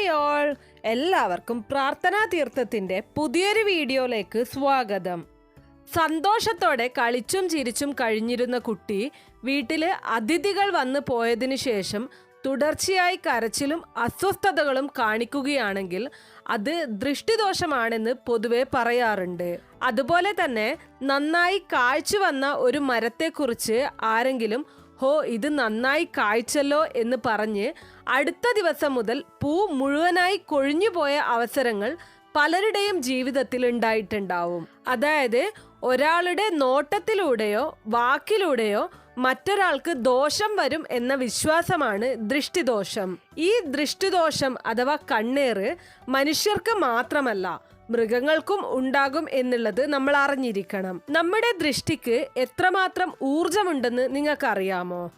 Hi all. എല്ലാവർക്കും പ്രാർത്ഥനാ തീർത്ഥത്തിന്റെ പുതിയൊരു വീഡിയോയിലേക്ക് സ്വാഗതം. സന്തോഷത്തോടെ കളിച്ചും ചിരിച്ചും കഴിഞ്ഞിരുന്ന കുട്ടി വീട്ടിൽ അതിഥികൾ വന്നു പോയതിനു ശേഷം തുടർച്ചയായി കരച്ചിലും അസ്വസ്ഥതകളും കാണിക്കുകയാണെങ്കിൽ അത് ദൃഷ്ടിദോഷമാണെന്ന് പൊതുവെ പറയാറുണ്ട്. അതുപോലെ തന്നെ നന്നായി കാഴ്ച വന്ന ഒരു മരത്തെക്കുറിച്ച് ആരെങ്കിലും ഹോ ഇത് നന്നായി കായ്ച്ചല്ലോ എന്ന് പറഞ്ഞ് അടുത്ത ദിവസം മുതൽ പൂ മുഴുവനായി കൊഴിഞ്ഞുപോയ അവസരങ്ങൾ പലരുടെയും ജീവിതത്തിൽ ഉണ്ടായിട്ടുണ്ടാവും. അതായത് ഒരാളുടെ നോട്ടത്തിലൂടെയോ വാക്കിലൂടെയോ മറ്റൊരാൾക്ക് ദോഷം വരും എന്ന വിശ്വാസമാണ് ദൃഷ്ടിദോഷം. ഈ ദൃഷ്ടിദോഷം അഥവാ കണ്ണേറ് മനുഷ്യർക്ക് മാത്രമല്ല മൃഗങ്ങൾക്കും ഉണ്ടാകും എന്നുള്ളത് നമ്മൾ അറിഞ്ഞിരിക്കണം. നമ്മുടെ ദൃഷ്ടിക്ക് എത്രമാത്രം ഊർജമുണ്ടെന്ന് നിങ്ങൾക്കറിയാമോ?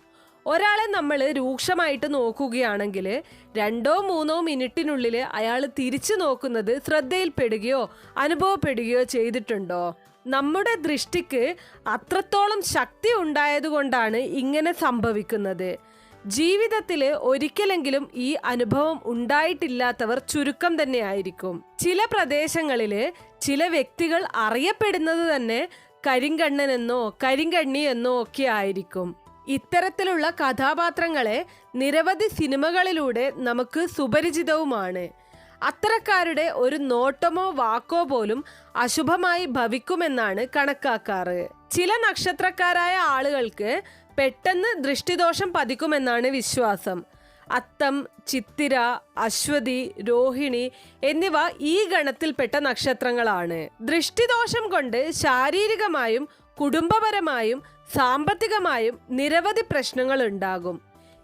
ഒരാളെ നമ്മൾ രൂക്ഷമായിട്ട് നോക്കുകയാണെങ്കിൽ രണ്ടോ മൂന്നോ മിനിറ്റിനുള്ളിൽ അയാൾ തിരിച്ചു നോക്കുന്നത് ശ്രദ്ധയിൽപ്പെടുകയോ അനുഭവപ്പെടുകയോ ചെയ്തിട്ടുണ്ടോ? നമ്മുടെ ദൃഷ്ടിക്ക് അത്രത്തോളം ശക്തി ഉണ്ടായതുകൊണ്ടാണ് ഇങ്ങനെ സംഭവിക്കുന്നത്. ജീവിതത്തിൽ ഒരിക്കലെങ്കിലും ഈ അനുഭവം ഉണ്ടായിട്ടില്ലാത്തവർ ചുരുക്കം തന്നെയായിരിക്കും. ചില പ്രദേശങ്ങളിൽ ചില വ്യക്തികൾ അറിയപ്പെടുന്നത് തന്നെ കരിങ്കണ്ണനെന്നോ കരിങ്കണ്ണി എന്നോ ഒക്കെ ആയിരിക്കും. ഇത്തരത്തിലുള്ള കഥാപാത്രങ്ങളെ നിരവധി സിനിമകളിലൂടെ നമുക്ക് സുപരിചിതവുമാണ്. അത്തരക്കാരുടെ ഒരു നോട്ടമോ വാക്കോ പോലും അശുഭമായി ഭവിക്കുമെന്നാണ് കണക്കാക്കാറ്. ചില നക്ഷത്രക്കാരായ ആളുകൾക്ക് പെട്ടെന്ന് ദൃഷ്ടിദോഷം പതിക്കുമെന്നാണ് വിശ്വാസം. അത്തം ചിത്തിര അശ്വതി രോഹിണി എന്നിവ ഈ ഗണത്തിൽപ്പെട്ട നക്ഷത്രങ്ങളാണ്. ദൃഷ്ടിദോഷം കൊണ്ട് ശാരീരികമായും കുടുംബപരമായും സാമ്പത്തികമായും നിരവധി പ്രശ്നങ്ങൾ ഉണ്ടാകും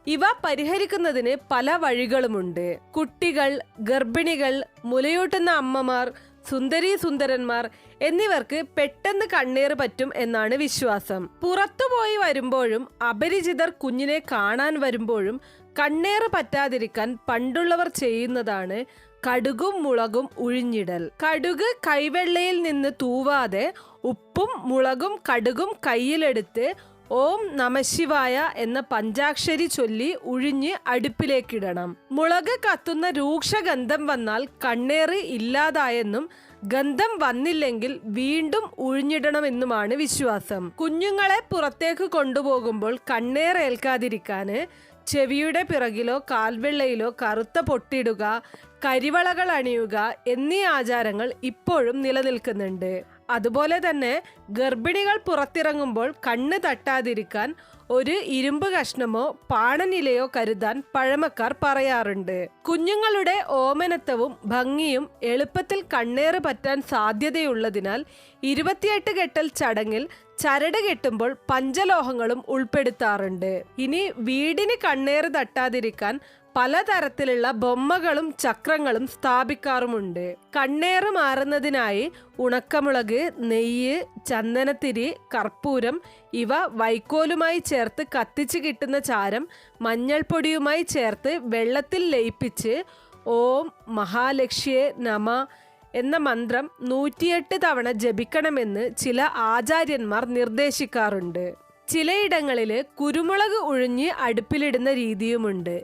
ഇവ പരിഹരിക്കുന്നതിന് പല വഴികളുമുണ്ട്. കുട്ടികൾ ഗർഭിണികൾ മുലയൂട്ടുന്ന അമ്മമാർ സുന്ദരീ സുന്ദരന്മാർ എന്നിവർക്ക് പെട്ടെന്ന് കണ്ണീർ പറ്റും എന്നാണ് വിശ്വാസം. പുറത്തുപോയി വരുമ്പോഴും അപരിചിതർ കുഞ്ഞിനെ കാണാൻ വരുമ്പോഴും കണ്ണേർ പറ്റാതിരിക്കാൻ പണ്ടുള്ളവർ ചെയ്യുന്നതാണ് കടുകും മുളകും ഉഴിഞ്ഞിടൽ. കടുക് കൈവെള്ളയിൽ നിന്ന് തൂവാതെ ഉപ്പും മുളകും കടുകും കയ്യിലെടുത്ത് ഓം നമശിവായ എന്ന പഞ്ചാക്ഷരി ചൊല്ലി ഉഴിഞ്ഞ് അടുപ്പിലേക്കിടണം. മുളക് കത്തുന്ന രൂക്ഷഗന്ധം വന്നാൽ കണ്ണേറ് ഇല്ലാതായെന്നും ഗന്ധം വന്നില്ലെങ്കിൽ വീണ്ടും ഉഴിഞ്ഞിടണമെന്നുമാണ് വിശ്വാസം. കുഞ്ഞുങ്ങളെ പുറത്തേക്ക് കൊണ്ടുപോകുമ്പോൾ കണ്ണേറേൽക്കാതിരിക്കാന് ചെവിയുടെ പിറകിലോ കാൽവെള്ളയിലോ കറുത്ത പൊട്ടിടുക കരിവളകൾ അണിയുക എന്നീ ആചാരങ്ങൾ ഇപ്പോഴും നിലനിൽക്കുന്നുണ്ട്. അതുപോലെ തന്നെ ഗർഭിണികൾ പുറത്തിറങ്ങുമ്പോൾ കണ്ണ് തട്ടാതിരിക്കാൻ ഒരു ഇരുമ്പ് കഷ്ണമോ പാണനിലയോ കരുതാൻ പഴമക്കാർ പറയാറുണ്ട്. കുഞ്ഞുങ്ങളുടെ ഓമനത്വവും ഭംഗിയും എളുപ്പത്തിൽ കണ്ണേറ് പറ്റാൻ സാധ്യതയുള്ളതിനാൽ ഇരുപത്തിയെട്ട് കെട്ടൽ ചടങ്ങിൽ ചരട് കെട്ടുമ്പോൾ പഞ്ചലോഹങ്ങളും ഉൾപ്പെടുത്താറുണ്ട്. ഇനി വീടിന് കണ്ണേറ് തട്ടാതിരിക്കാൻ പലതരത്തിലുള്ള ബൊമ്മകളും ചക്രങ്ങളും സ്ഥാപിക്കാറുമുണ്ട്. കണ്ണേറ് മാറുന്നതിനായി ഉണക്കമുളക് നെയ്യ് ചന്ദനത്തിരി കർപ്പൂരം ഇവ വൈക്കോലുമായി ചേർത്ത് കത്തിച്ച് കിട്ടുന്ന ചാരം മഞ്ഞൾപ്പൊടിയുമായി ചേർത്ത് വെള്ളത്തിൽ ലയിപ്പിച്ച് ഓം മഹാലക്ഷ്യേ നമ എന്ന മന്ത്രം നൂറ്റിയെട്ട് തവണ ജപിക്കണമെന്ന് ചില ആചാര്യന്മാർ നിർദ്ദേശിക്കാറുണ്ട്. ചിലയിടങ്ങളിൽ കുരുമുളക് ഉഴിഞ്ഞ് അടുപ്പിലിടുന്ന രീതിയുമുണ്ട്.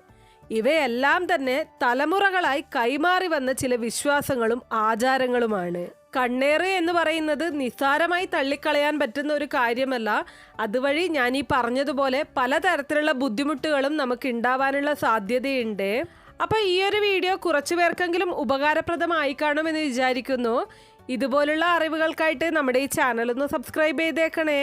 ഇവയെല്ലാം തന്നെ തലമുറകളായി കൈമാറി വന്ന ചില വിശ്വാസങ്ങളും ആചാരങ്ങളുമാണ്. കണ്ണേറ് എന്ന് പറയുന്നത് നിസ്സാരമായി തള്ളിക്കളയാൻ പറ്റുന്ന ഒരു കാര്യമല്ല. അതുവഴി ഞാൻ ഈ പറഞ്ഞതുപോലെ പലതരത്തിലുള്ള ബുദ്ധിമുട്ടുകളും നമുക്ക് ഉണ്ടാവാനുള്ള സാധ്യതയുണ്ട്. അപ്പോൾ ഈ ഒരു വീഡിയോ കുറച്ചു പേർക്കെങ്കിലും ഉപകാരപ്രദമായി കാണുമെന്ന് വിചാരിക്കുന്നു. ഇതുപോലുള്ള അറിവുകൾക്കായിട്ട് നമ്മുടെ ഈ ചാനൽ ഒന്ന് സബ്സ്ക്രൈബ് ചെയ്തേക്കണേ.